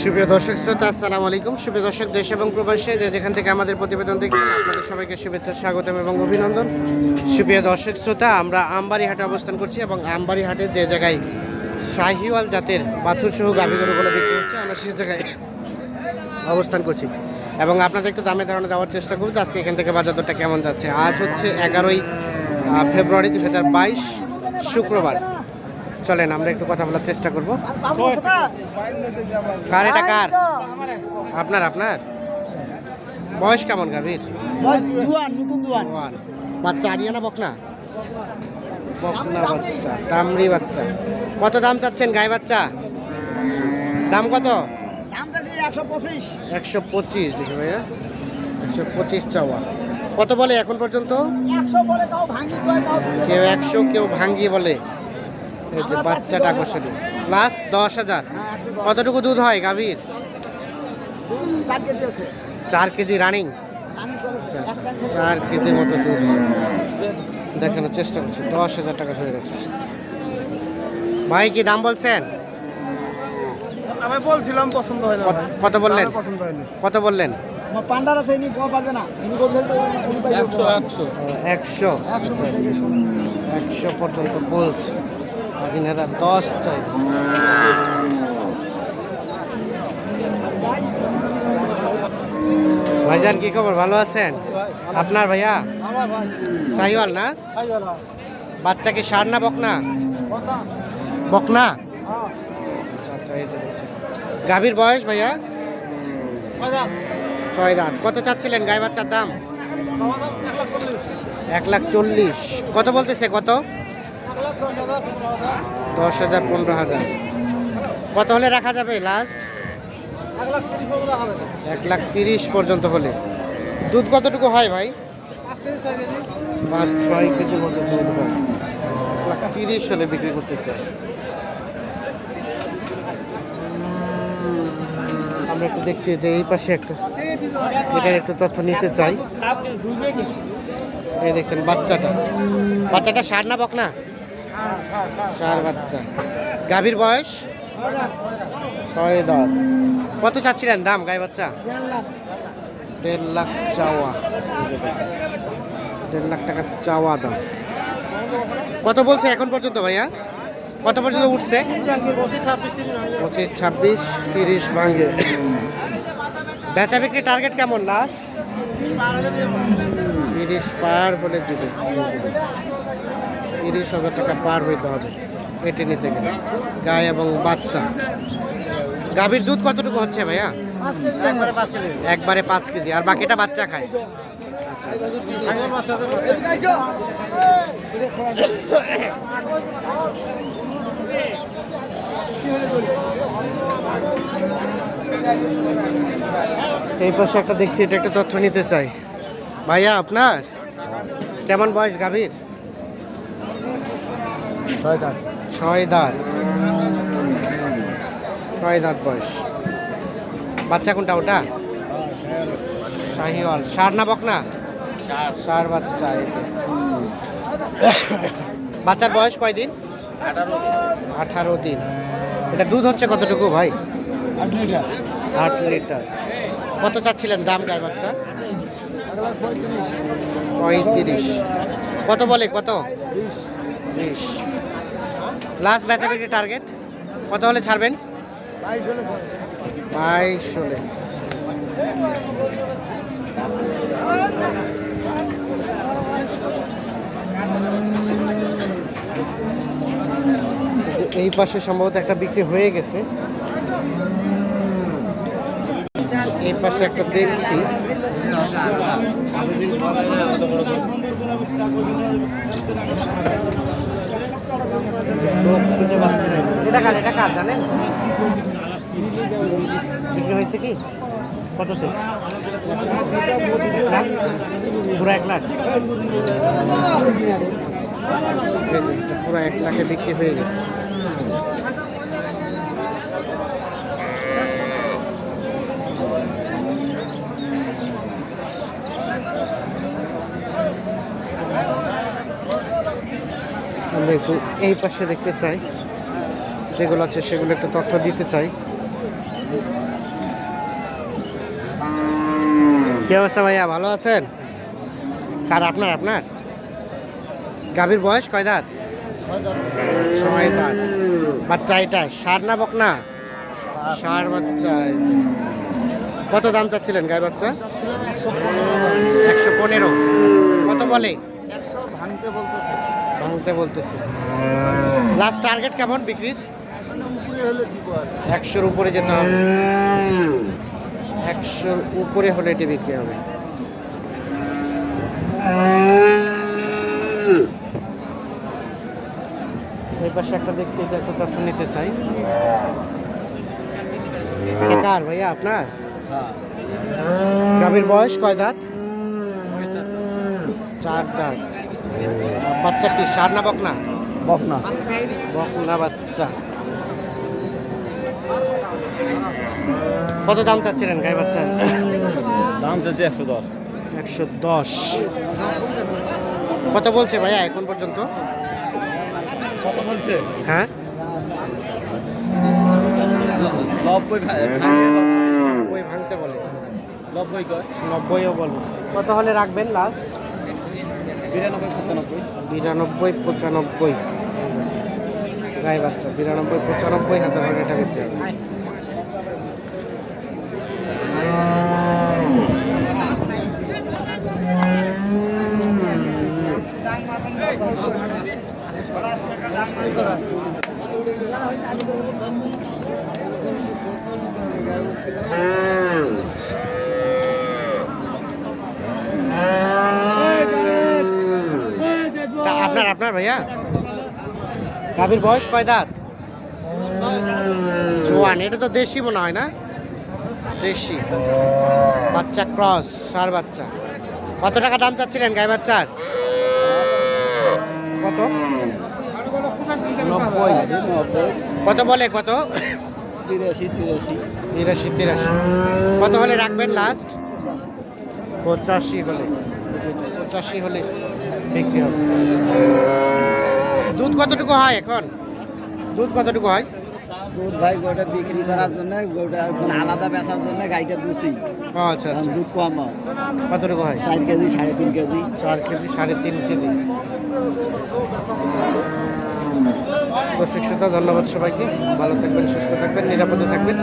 সুপ্রিয় দর্শক শ্রোতা, আসসালামু আলাইকুম। সুপ্রিয় দর্শক, দেশ এবং প্রবাসে যে যেখান থেকে আমাদের প্রতিবেদন দেখছেন, আপনাদের সবাইকে শুভেচ্ছা, স্বাগতম এবং অভিনন্দন। সুপ্রিয় দর্শক শ্রোতা, আমরা আমবাড়ি হাটে অবস্থান করছি এবং আমবাড়ি হাটে যে জায়গায় শাহিওয়াল জাতের বাছুর সহ গাভী গরুগুলো বিক্রি হচ্ছে, আমরা সেই জায়গায় অবস্থান করছি। এবং আপনাদের একটু দামে ধারণা দেওয়ার চেষ্টা করব আজকে এখান থেকে বাজার দরটা কেমন যাচ্ছে। আজ হচ্ছে এগারোই ফেব্রুয়ারি দু হাজার বাইশ, শুক্রবার। চলেন আমরা একটু কথা বলার চেষ্টা করব। কার এটা কার? আপনার আপনার? বয়স কেমন গাভীর। বাচ্চা আরিয়ানা বকনা? বকনা বাচ্চা তামড়ি বাচ্চা। কত দাম চাচ্ছেন গায়ে বাচ্চা? দাম কত? একশো পঁচিশ। দেখি ভাইয়া। একশো পঁচিশ চাওয়া। কত বলে এখন পর্যন্ত? কেউ একশো কেউ ভাঙ্গি বলে। এই যে বাচ্চাটা আকর্ষণীয়। প্লাস দশ হাজার। কতটুকু দুধ হয় গাভীর? চার কেজি আছে চার কেজি রানিং চার কেজির মতো দুধ হয়। দেখানোর চেষ্টা করছি। দশ হাজার টাকা ধরে রাখছি। ভাই কি দাম বলছেন? আমি বলছিলাম পছন্দ হয় না কত- বললেন? পছন্দ হয়নি। কত বললেন? পারবে না। একশো একশো। একশো। একশো পর্যন্ত বলছে। ইনারা দশ চাইছে ভাইজান, কি খবর? ভালো আছেন? আপনার ভাইয়া? সাহিওয়াল না? বাচ্চা কি সার না বকনা? বকনা? আচ্ছা আচ্ছা গাভীর বয়স ভাইয়া? ছয় দাঁত। কত চাচ্ছিলেন গায়ে বাচ্চার দাম? এক লাখ চল্লিশ। কত বলতেছে কত? দশ হাজার পনেরো হাজার। কত হলে রাখা যাবে লাস্ট এক লাখ তিরিশ পর্যন্ত হলে। দুধ কতটুকু হয় ভাই? পাঁচ ছয় কেজি দুধ হয়। তিরিশ হলে বিক্রি করতে চাই। আমরা একটু দেখছি যে এই পাশে একটা এটার একটু তথ্য নিতে চাই। এই দেখছেন বাচ্চাটা। বাচ্চাটা সার না বক না সার বাচ্চা। গাভীর বয়স? ছয় দাঁত। কত চাচ্ছিলেন দাম গাই বাচ্চা? দেড় লাখ চাওয়া। দেড় লাখ টাকা চাওয়া দাম। কত বলছে এখন পর্যন্ত ভাইয়া? কত পর্যন্ত উঠছে? পঁচিশ, ছাব্বিশ, তিরিশ ভাঙ্গে বেচা বিক্রি টার্গেট কেমন লাস্ট তিরিশ পার বলে দিবে। তিরিশ হাজার টাকা পার হইতে হবে এটি নিতে গেলে। গায়ে এবং বাচ্চা। গাভীর দুধ কতটুকু হচ্ছে ভাইয়া? একবারে পাঁচ কেজি। আর বাকিটা বাচ্চা খায়? এই পাশে একটা দেখছি এটা একটা তথ্য নিতে চাই। ভাইয়া আপনার? কেমন বয়স গাভীর? ছয় দাঁত। ছয় দাঁত। ছয় দাঁত বয়স। বাচ্চা কোনটা ওটা? শাহিওয়াল। সার না বকনা সার। বাচ্চা এই যে। বাচ্চার বয়স কয়দিন? আঠারো দিন। এটা দুধ হচ্ছে কতটুকু ভাই? আট লিটার। কত চাচ্ছিলেন দাম গায়ে বাচ্চা? পঁয়ত্রিশ। কত বলে কত? বিশ। লাস্ট বেচা বিক্রি টার্গেট কত হলে ছাড়বেন? বাইশ হলে এই এই পাশে সম্ভবত একটা বিক্রি হয়ে গেছে। এই পাশে একটা দেখছি। লোক খুঁজে পাচ্ছে না। এটা কার এটা কার জানেন? বিক্রি হয়েছে কি? কততে? পুরো এক লাখ? পুরো এক লাখে বিক্রি হয়ে গেছে। আমরা একটু এই পাশে দেখতে চাই। যেগুলো আছে সেগুলো একটু তথ্য দিতে চাই। কি অবস্থা ভাইয়া? ভালো আছেন? কার আপনার আপনার? গাভীর বয়স কয় দাঁত? ছয় দাঁত। বাচ্চা এটা, সার না বক না সার বাচ্চা কত দাম চাচ্ছিলেন গায়ে বাচ্চা? একশো পনেরো। কত বলে? ভাঙতে বলতেছে। ভাঙতে বলতেছে। লাস্ট টার্গেট কেমন বিক্রির? একশোর উপরে যেতে হবে। একশোর উপরে হলে এটি বিক্রি হবে। এই পাশে একটা দেখছি এটা একটা তথ্য নিতে চাই। কার ভাইয়া আপনার? গাভীর বয়স কয় দাঁত? চার দাঁত। বাচ্চা কি সার না বকনা? বকনা। বকনা বাচ্চা। কত দাম চাচ্ছিলেন গাই বাচ্চার দাম চাইছে একশো দশ। একশো দশ। কত বলছে ভাইয়া এখন পর্যন্ত? কত বলছে? হ্যাঁ? নব্বই ওই ভাঙতে বলে। নব্বই কয়? নব্বইও বলো। কত হলে রাখবেন লাস্ট বিরানব্বই পঁচানব্বই? গাই বাচ্চা বিরানব্বই পঁচানব্বই হাজার হলে এটা বিক্রি হবে তা আপনার আপনার ভাইয়া? গাভীর বয়স কয় দাঁত? জোয়ান এটা তো দেশি মনে হয় না? দেশি। বাচ্চা ক্রস সার বাচ্চা। কত টাকা দাম চাচ্ছিলেন গাই বাচ্চার? কত? নব্বই। কত বলে কত? তিরাশি তিরাশি। তিরাশি তিরাশি। কত হলে রাখবেন লাস্ট পঁচাশি হলে। পঁচাশি হলে বিক্রি হবে। দুধ কতটুকু হয় এখন? দুধ কতটুকু হয়? দুধ ভাই গোটা বিক্রি করার জন্য গোটা আলাদা বেচার জন্য গাইটা দুষি। আচ্ছা আচ্ছা। দুধ কম হয়। কতটুকু হয়? চার কেজি সাড়ে তিন কেজি। চার কেজি সাড়ে তিন কেজি। দর্শক শ্রোতা ধন্যবাদ সবাইকে। ভালো থাকবেন সুস্থ থাকবেন নিরাপদে থাকবেন।